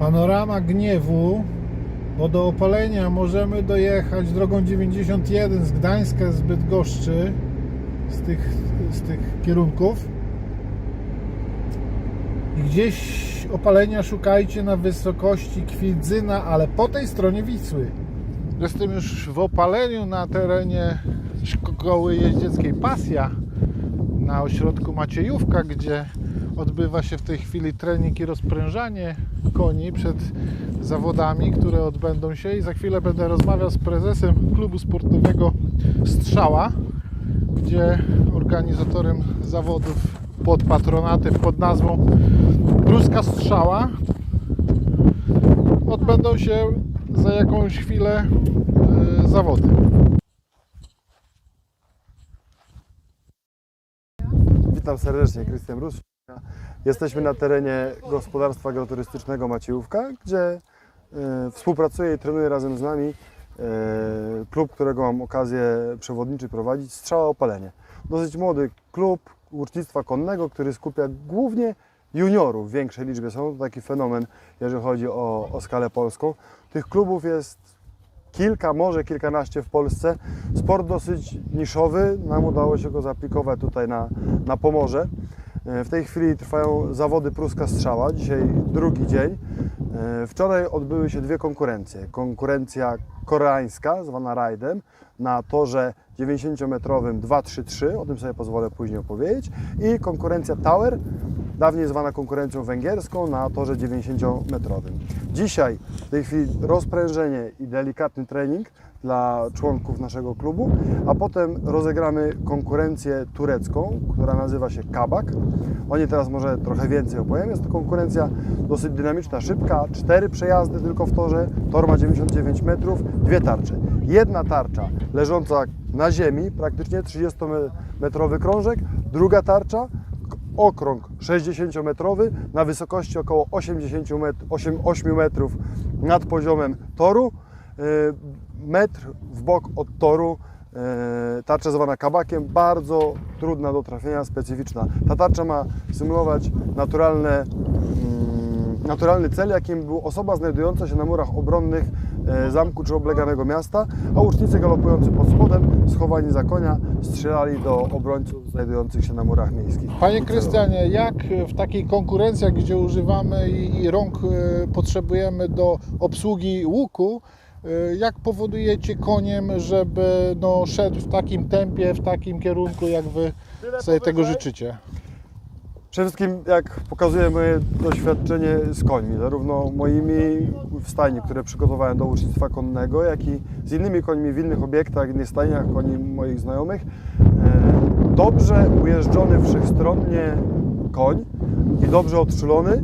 Panorama gniewu, bo do opalenia możemy dojechać drogą 91 z Gdańska, z Bydgoszczy, z tych, z tych kierunków. I gdzieś opalenia szukajcie na wysokości Kwidzyna, ale po tej stronie Wisły. Jestem już w opaleniu na terenie szkoły jeździeckiej Pasja na ośrodku Maciejówka, gdzie odbywa się w tej chwili trening i rozprężanie koni przed zawodami, które odbędą się i za chwilę będę rozmawiał z prezesem klubu sportowego Strzała, gdzie organizatorem zawodów pod patronatem, pod nazwą Pruska Strzała odbędą się za jakąś chwilę e, zawody. Witam serdecznie, Krystian Rus. Jesteśmy na terenie gospodarstwa agroturystycznego Maciejówka, gdzie e, współpracuje i trenuje razem z nami e, klub, którego mam okazję przewodniczy prowadzić, Strzała Opalenie. Dosyć młody klub łucznictwa konnego, który skupia głównie juniorów w większej liczbie. Są to taki fenomen, jeżeli chodzi o, o skalę polską. Tych klubów jest kilka, może kilkanaście w Polsce. Sport dosyć niszowy, nam udało się go zaaplikować tutaj na, na Pomorze. E, W tej chwili trwają zawody Pruska Strzała, dzisiaj drugi dzień. E, Wczoraj odbyły się dwie konkurencje. Konkurencja koreańska, zwana rajdem, na torze 90-metrowym 2-3-3, o tym sobie pozwolę później opowiedzieć, i konkurencja Tower, dawniej zwana konkurencją węgierską, na torze 90-metrowym. Dzisiaj w tej chwili rozprężenie i delikatny trening dla członków naszego klubu, a potem rozegramy konkurencję turecką, która nazywa się Kabak. O niej teraz może trochę więcej opowiem. Jest to konkurencja dosyć dynamiczna, szybka, cztery przejazdy tylko w torze, tor ma 99 metrów, dwie tarcze. Jedna tarcza leżąca na ziemi, praktycznie 30-metrowy krążek, druga tarcza okrąg 60-metrowy na wysokości około 80 met, 8, 8 metrów nad poziomem toru. Metr w bok od toru, yy, tarcza zwana kabakiem, bardzo trudna do trafienia, specyficzna. Ta tarcza ma symulować naturalne, mm, naturalny cel, jakim był osoba znajdująca się na murach obronnych e, zamku czy obleganego miasta, a łucznicy galopujący pod spodem, schowani za konia, strzelali do obrońców znajdujących się na murach miejskich. Panie Krystianie, jak w takiej konkurencji, gdzie używamy i, rąk e, potrzebujemy do obsługi łuku, e, jak powodujecie koniem, żeby no, szedł w takim tempie, w takim kierunku, jak wy sobie tego życzycie? Przede wszystkim, jak pokazuje moje doświadczenie z końmi, zarówno moimi w stajni, które przygotowałem do ucznictwa konnego, jak i z innymi końmi w innych obiektach, innych stajniach, koni moich znajomych. E, Dobrze ujeżdżony wszechstronnie koń i dobrze odczulony, e,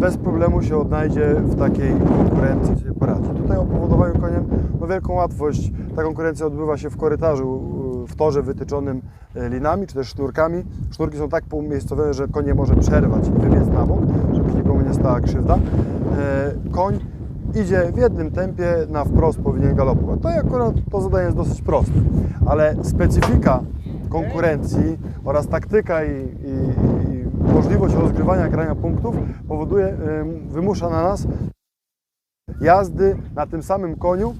bez problemu się odnajdzie w takiej konkurencji, sobie poradzi. Tutaj o powodowaniu koniem no wielką łatwość. Ta konkurencja odbywa się w korytarzu, e, w torze wytyczonym e, linami czy też sznurkami. Sznurki są tak poumiejscowione, że koń nie może przerwać i wybiec na bok, żeby nikomu nie stała krzywda. E, Koń idzie w jednym tempie, na wprost powinien galopować. To akurat to zadanie jest dosyć proste, ale specyfika konkurencji oraz taktyka i, i możliwość rozgrywania grania punktów powoduje, ym, wymusza na nas jazdy na tym samym koniu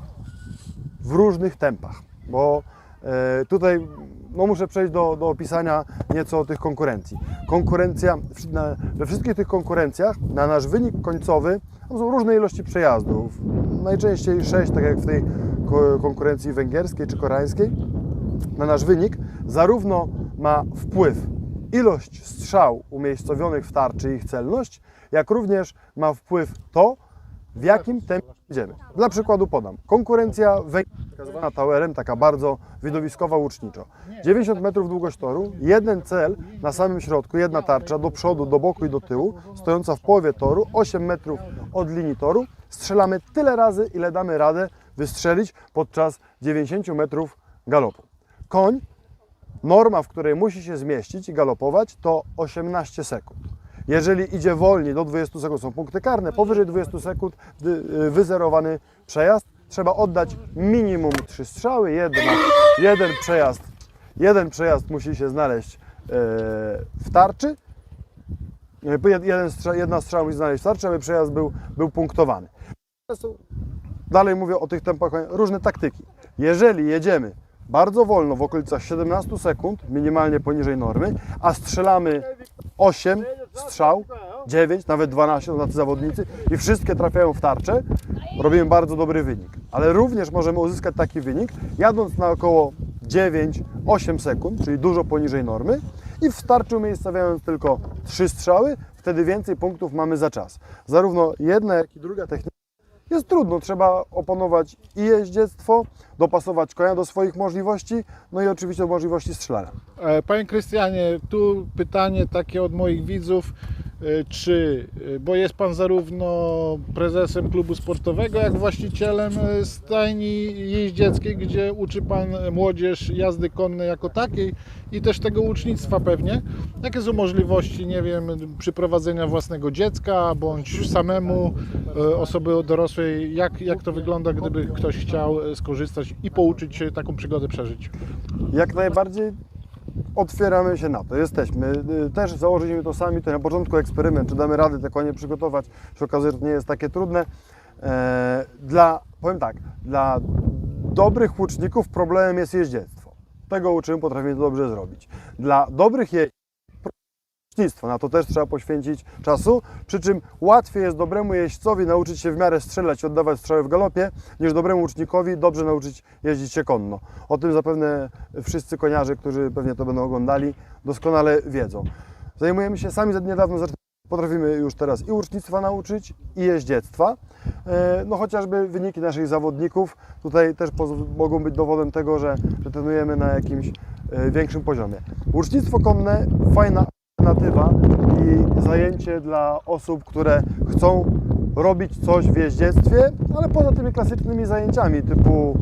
w różnych tempach, bo e, tutaj no muszę przejść do, do opisania nieco tych konkurencji. Konkurencja, we wszystkich tych konkurencjach na nasz wynik końcowy są różne ilości przejazdów, najczęściej 6, tak jak w tej ko- konkurencji węgierskiej czy koreańskiej. Na nasz wynik zarówno ma wpływ ilość strzał umiejscowionych w tarczy i ich celność, jak również ma wpływ to, w jakim tempie idziemy. Dla przykładu podam. Konkurencja zwana towerem, taka bardzo widowiskowa łuczniczo. 90 metrów długość toru, jeden cel na samym środku, jedna tarcza do przodu, do boku i do tyłu, stojąca w połowie toru, 8 metrów od linii toru. Strzelamy tyle razy, ile damy radę wystrzelić podczas 90 metrów galopu. Koń, norma, w której musi się zmieścić i galopować, to 18 sekund. Jeżeli idzie wolniej do 20 sekund, są punkty karne, powyżej 20 sekund y, wyzerowany przejazd. Trzeba oddać minimum 3 strzały, jedna, jeden przejazd, jeden przejazd musi się znaleźć e, w tarczy e, jed- jeden strzał, jedna strzała musi znaleźć tarczę, aby przejazd był, był punktowany. Dalej mówię o tych tempach, różne taktyki. Jeżeli jedziemy bardzo wolno, w okolicach 17 sekund, minimalnie poniżej normy, a strzelamy 8 strzał, 9, nawet 12, to tacy zawodnicy i wszystkie trafiają w tarczę, robimy bardzo dobry wynik. Ale również możemy uzyskać taki wynik, jadąc na około 9-8 sekund, czyli dużo poniżej normy i w tarczy umiejscawiając tylko 3 strzały, wtedy więcej punktów mamy za czas. Zarówno jedna, jak i druga technika jest trudno, trzeba opanować i jeździectwo, dopasować konia do swoich możliwości, no i oczywiście do możliwości strzelania. E, Panie Krystianie, tu pytanie takie od moich widzów. E, Czy, e, bo jest Pan zarówno prezesem klubu sportowego, jak właścicielem e, stajni jeździeckiej, gdzie uczy Pan młodzież jazdy konnej jako takiej i też tego ucznictwa pewnie. Jakie są możliwości, nie wiem, przyprowadzenia własnego dziecka, bądź samemu osoby dorosłej? Jak, jak to wygląda, gdyby ktoś chciał skorzystać i pouczyć się taką przygodę przeżyć? Jak najbardziej otwieramy się na to, jesteśmy. Y, Też założyliśmy to sami, to na początku eksperyment, czy damy radę te konie przygotować, się okazuje, że to nie jest takie trudne. E, Dla, powiem tak, dla dobrych łuczników problemem jest jeździectwo. Tego uczymy, potrafimy to dobrze zrobić. Dla dobrych jeźdźców Na to też trzeba poświęcić czasu, przy czym łatwiej jest dobremu jeźdźcowi nauczyć się w miarę strzelać i oddawać strzały w galopie, niż dobremu łucznikowi dobrze nauczyć jeździć się konno. O tym zapewne wszyscy koniarze, którzy pewnie to będą oglądali, doskonale wiedzą. Zajmujemy się sami niedawno, potrafimy już teraz i łucznictwa nauczyć, i jeździectwa. E, No chociażby wyniki naszych zawodników tutaj też mogą być dowodem tego, że, że trenujemy na jakimś e, większym poziomie. Łucznictwo konne, fajna alternatywa i zajęcie dla osób, które chcą robić coś w jeździectwie, ale poza tymi klasycznymi zajęciami typu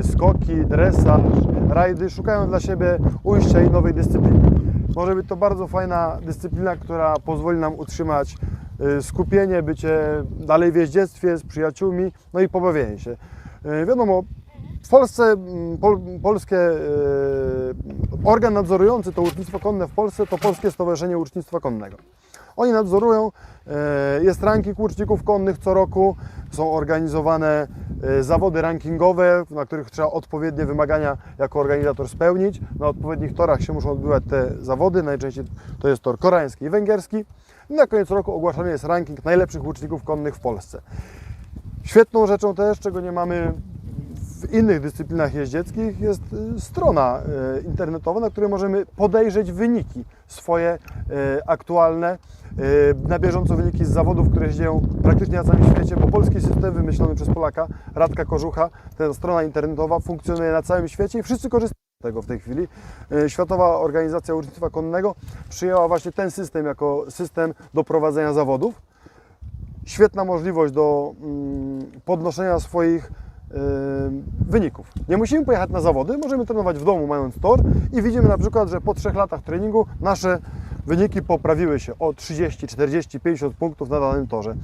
y, skoki, dresaż, rajdy, szukają dla siebie ujścia i nowej dyscypliny. Może być to bardzo fajna dyscyplina, która pozwoli nam utrzymać y, skupienie, bycie dalej w jeździectwie z przyjaciółmi, no i pobawienie się. Y, Wiadomo, w Polsce mm, pol, polskie e, organ nadzorujący to łucznictwo konne w Polsce to Polskie Stowarzyszenie Łucznictwa Konnego. Oni nadzorują, e, jest ranking łuczników konnych co roku, są organizowane e, zawody rankingowe, na których trzeba odpowiednie wymagania jako organizator spełnić. Na odpowiednich torach się muszą odbywać te zawody, najczęściej to jest tor koreański i węgierski. I na koniec roku ogłaszany jest ranking najlepszych łuczników konnych w Polsce. Świetną rzeczą też, czego nie mamy w innych dyscyplinach jeździeckich, jest y, strona y, internetowa, na której możemy podejrzeć wyniki swoje y, aktualne, na bieżąco wyniki z zawodów, które się dzieją praktycznie na całym świecie, bo polski system wymyślony przez Polaka, Radka Kożucha, ta strona internetowa funkcjonuje na całym świecie i wszyscy korzystają z tego w tej chwili. Światowa Organizacja Łucznictwa Konnego przyjęła właśnie ten system jako system do prowadzenia zawodów świetna możliwość do mm, podnoszenia swoich wyników. Nie musimy pojechać na zawody, możemy trenować w domu mając tor i widzimy na przykład, że po trzech latach treningu nasze wyniki poprawiły się o 30, 40, 50 punktów na danym torze.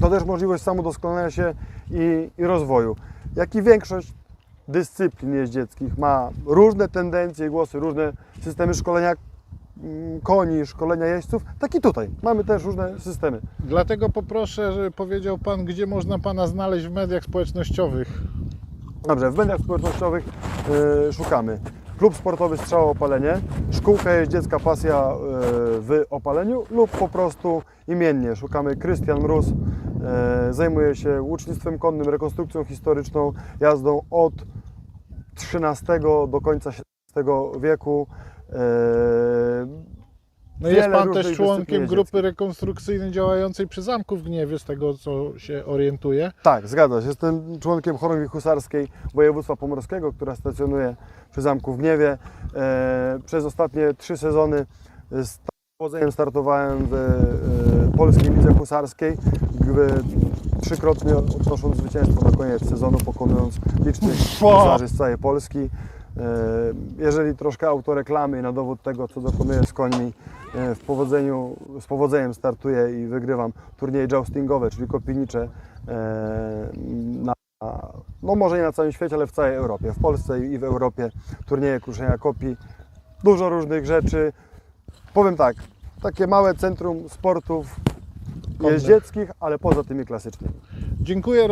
To też możliwość samodoskonalenia się i, i rozwoju. Jak i większość dyscyplin jeździeckich ma różne tendencje i głosy, różne systemy szkolenia koni, szkolenia jeźdźców, tak i tutaj. Mamy też różne systemy. Dlatego poproszę, żeby powiedział Pan, gdzie można Pana znaleźć w mediach społecznościowych. Dobrze, w mediach społecznościowych y, szukamy. Klub sportowy Strzała Opalenie, szkółka jeździecka Pasja y, w Opaleniu lub po prostu imiennie szukamy Krystian Mróz. Y, zajmuje się łucznictwem konnym, rekonstrukcją historyczną, jazdą od XIII do końca XVII wieku. No jest Pan też członkiem grupy rekonstrukcyjnej działającej przy Zamku w Gniewie, z tego co się orientuję. Tak, zgadza się. Jestem członkiem chorągwi husarskiej województwa pomorskiego, która stacjonuje przy Zamku w Gniewie. E, przez ostatnie trzy sezony z powodzeniem startowałem w e, Polskiej Lidze Husarskiej, trzykrotnie odnosząc zwycięstwo na koniec sezonu, pokonując licznych husarzy z całej Polski. E, jeżeli troszkę autoreklamy na dowód tego, co dokonuję z końmi, e, w powodzeniu, z powodzeniem startuję i wygrywam turnieje joustingowe, czyli kopinicze e, na, no może nie na całym świecie, ale w całej Europie, w Polsce i w Europie turnieje kruszenia kopii, dużo różnych rzeczy. Powiem tak, takie małe centrum sportów jeździeckich, ale poza tymi klasycznymi. Dziękuję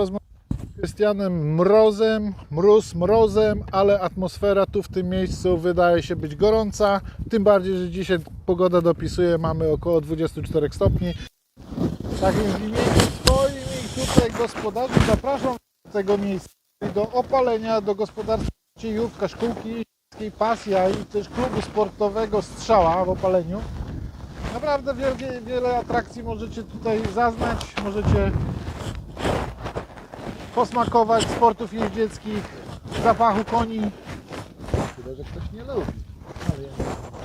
Krystianem Mrozem, mróz mrozem, ale atmosfera tu w tym miejscu wydaje się być gorąca. Tym bardziej, że dzisiaj pogoda dopisuje, mamy około 24 stopni. Tak więc w imieniu swoim i tutaj gospodarzy zapraszam do tego miejsca do opalenia, do gospodarstwa Ciejówka, szkółki Pasja i też klubu sportowego Strzała w opaleniu. Naprawdę wiele, wiele atrakcji możecie tutaj zaznać, możecie posmakować sportów jeździeckich, zapachu koni. Tyle, że ktoś nie lubi. Ale ja nie.